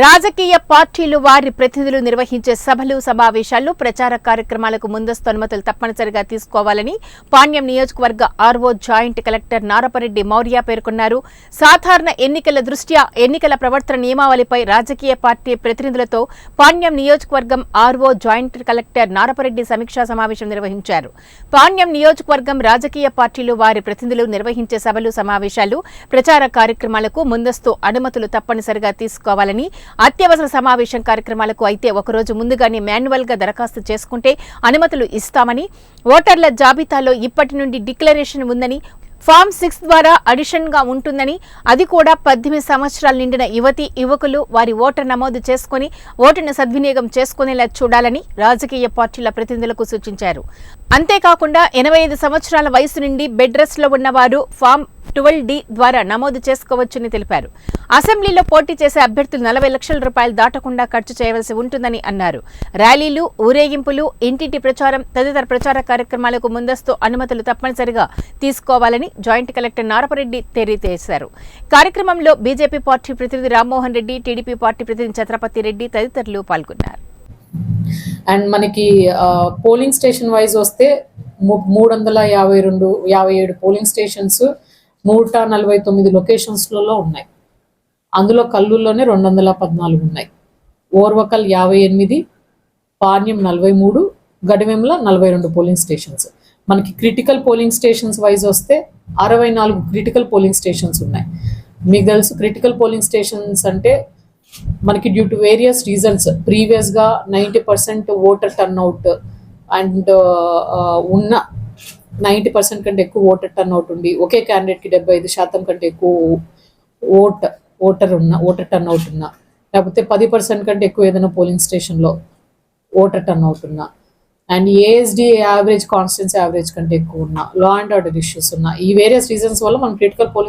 రాజకీయ పార్టీలు వారి ప్రతినిధులు నిర్వహించే సభలు సమావేశాల్లో ప్రచార కార్యక్రమాలకు ముందస్తు అనుమతులు తప్పనిసరిగా తీసుకోవాలని పాణ్యం నియోజకవర్గ RO joint collector Narapareddy Maurya పేర్కొన్నారు. సాధారణ ఎన్నికల దృష్ట్యా ఎన్నికల ప్రవర్తన నియమావళిపై రాజకీయ పార్టీ ప్రతినిధులతో పాణ్యం నియోజకవర్గం ఆర్వో జాయింట్ కలెక్టర్ నారపరెడ్డి సమీక్షా సమావేశం నిర్వహించారు. పాణ్యం నియోజకవర్గం రాజకీయ పార్టీలు వారి ప్రతినిధులు నిర్వహించే సభలు సమావేశాలు ప్రచార కార్యక్రమాలకు ముందస్తు అనుమతులు తప్పనిసరిగా తీసుకోవాలని అత్యవసర సమావేశం కార్యక్రమాలకు అయితే ఒకరోజు ముందుగానే మాన్యువల్గా దరఖాస్తు చేసుకుంటే అనుమతులు ఇస్తామని ఓటర్ల జాబితాలో ఇప్పటి నుండి డిక్లరేషన్ ఉందని ఫామ్ సిక్స్ ద్వారా అడిషన్గా ఉంటుందని అది కూడా పద్దెనిమిది సంవత్సరాలు నిండిన యువతి యువకులు వారి ఓటర్ నమోదు చేసుకుని ఓటును సద్వినియోగం చేసుకునేలా చూడాలని రాజకీయ పార్టీల ప్రతినిధులకు సూచించారు. అంతేకాకుండా ఎనభై ఐదు సంవత్సరాల వయసు నుండి బెడ్ రెస్ట్లో ఉన్నవారు ఫామ్ ట్వెల్వ్ డి ద్వారా నమోదు చేసుకోవచ్చని తెలిపారు. అసెంబ్లీలో పోటీ చేసే అభ్యర్థులు నలభై లక్షల రూపాయలు దాటకుండా ఖర్చు చేయవలసి ఉంటుందని అన్నారు. ర్యాలీలు ఊరేగింపులు ఇంటింటి ప్రచారం తదితర ప్రచార కార్యక్రమాలకు ముందస్తు అనుమతులు తప్పనిసరిగా తీసుకోవాలని జాయింట్ కలెక్టర్ నారపరెడ్డి తెలియజేశారు కార్యక్రమంలో బీజేపీ పార్టీ ప్రతినిధి రామ్మోహన్ రెడ్డి టీడీపీ పార్టీ ప్రతినిధి ఛత్రపతి రెడ్డి తదితరులు పాల్గొన్నారు. అండ్ మనకి పోలింగ్ స్టేషన్ వైజ్ వస్తే మూడు వందల యాభై రెండు యాభై ఏడు పోలింగ్ స్టేషన్స్ నూట నలభై తొమ్మిది లొకేషన్స్లలో ఉన్నాయి. అందులో కల్లూల్లోనే రెండు వందల పద్నాలుగు ఉన్నాయి. ఓర్వకల్ యాభై ఎనిమిది పాణ్యం నలభై మూడు గడివెంల నలభై రెండు పోలింగ్ స్టేషన్స్. మనకి క్రిటికల్ పోలింగ్ స్టేషన్స్ వైజ్ వస్తే అరవై నాలుగు క్రిటికల్ పోలింగ్ స్టేషన్స్ ఉన్నాయి. మీకు తెలుసు క్రిటికల్ పోలింగ్ స్టేషన్స్ అంటే మనకి డ్యూ టు వేరియస్ రీజన్స్. ప్రీవియస్గా ninety percent voter turnout and ఉన్న నైంటీ పర్సెంట్ కంటే ఎక్కువ ఓటర్ టర్న్అవుట్ ఉండి ఒకే క్యాండిడేట్కి డెబ్బై ఐదు శాతం కంటే ఎక్కువ ఓట్ ఓటర్ ఉన్న ఓటర్ టర్న్అవుట్ ఉన్నా లేకపోతే పది పర్సెంట్ కంటే ఎక్కువ ఏదైనా పోలింగ్ స్టేషన్లో ఓటర్ టర్న్అవుట్ ఉన్నా and ASD average constants average కంటే ఎక్కువ ఉన్నా లా అండ్ ఆర్డర్ ఇష్యూస్ ఉన్నా ఈ వేరియస్ రీజన్స్ వల్ల మనం క్రిటికల్ పోలింగ్